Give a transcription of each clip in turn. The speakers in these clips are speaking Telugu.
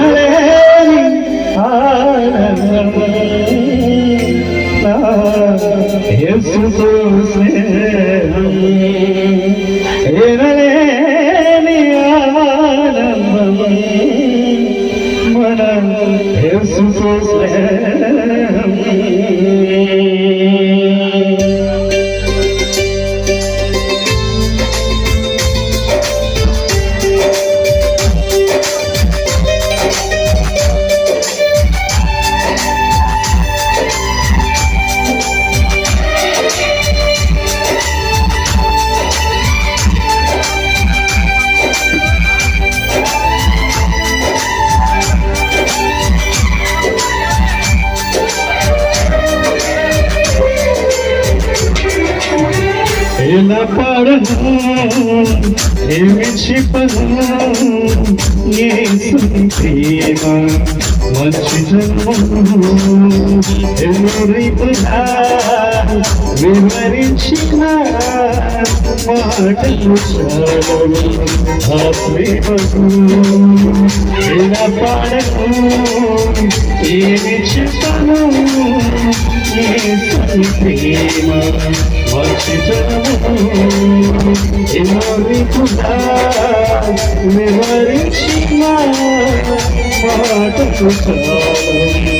ఎనలేని ఆనందమేసుతో స్నేహం ఎనలేని ఆనందమే మన యేసుతో స్నేహం ఎలా పాడను? ఏమి చెప్పను యేసుని ప్రేమ మంచి జన్మము ఎవరిపుగా వివరించిన మాటలు చాలవు. ఆ ప్రేమకు ఎలా ఏమి చెప్పను? యేసుని ప్రేమ మంచితనము ఎవరికుడా వివరించిన మాటలు చాలు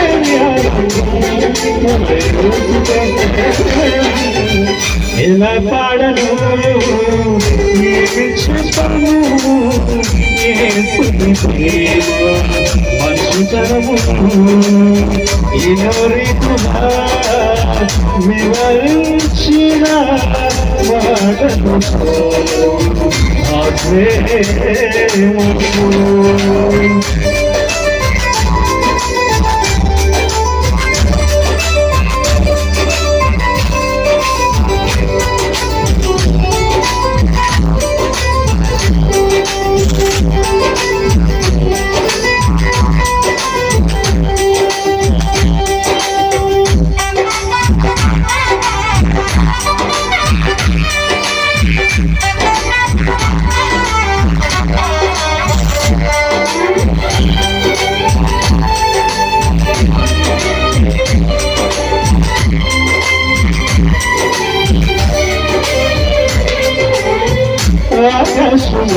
ఎలా పాడను ఏమి చెప్పను యేసుని వివరించిన ఆ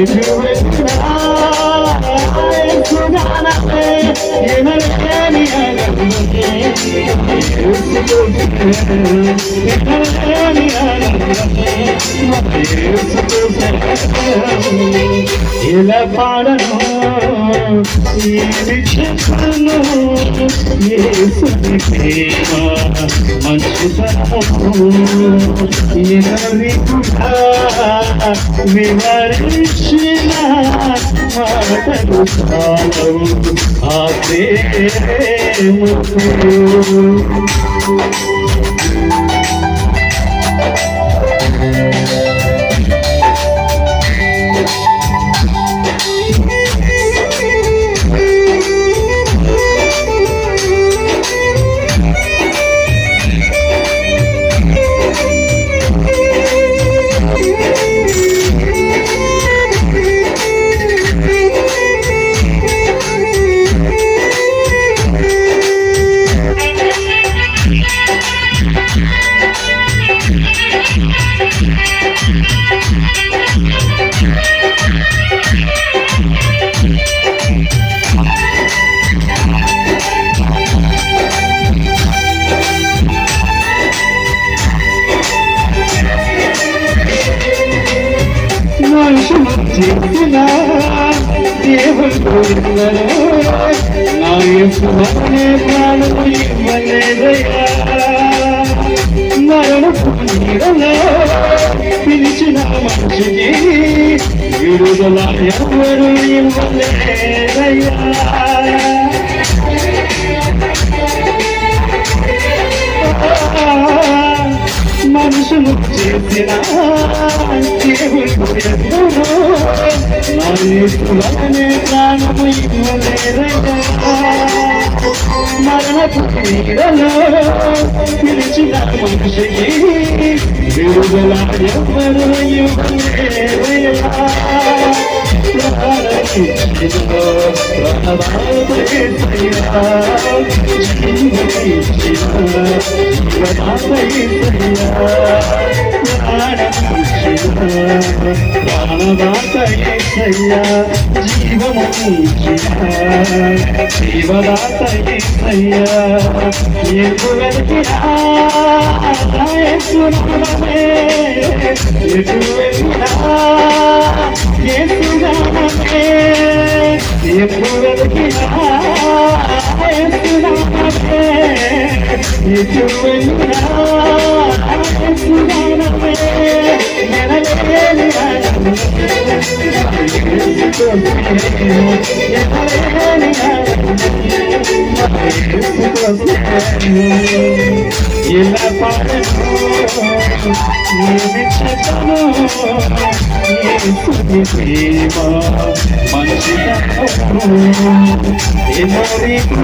If you ఇలా పాడను ఏమి ఏసుని ప్రేమ వివరించిన మాటలు ఆ ప్రేమకు నా ప్రాణము ఇవ్వలేదయ్యా మరణపు నీడలో పిలిచిన మనిషిని విడుదల ఎవరు ఇవ్వలేదయ్యా. మనుషులు చేసిన దేవుడు ప్రాణము మరణపు పిలిచిన మనిషికి విడుదల ఎవరు జీవము జీవదాత ఎటు వెతికినా ఎసునామే ఎటు వెతికినా ఎసునామే ఎటు వెతికినా ఎసునామే ఎటు వెతికినా ఎసునామే నెనలేని ఇలా పాడను చెప్పను ఏసుని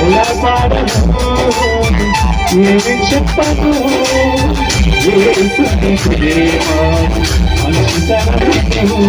ఎలా పాడను ఏమి చెప్పను ఏసుని ప్రేమ మంచితనము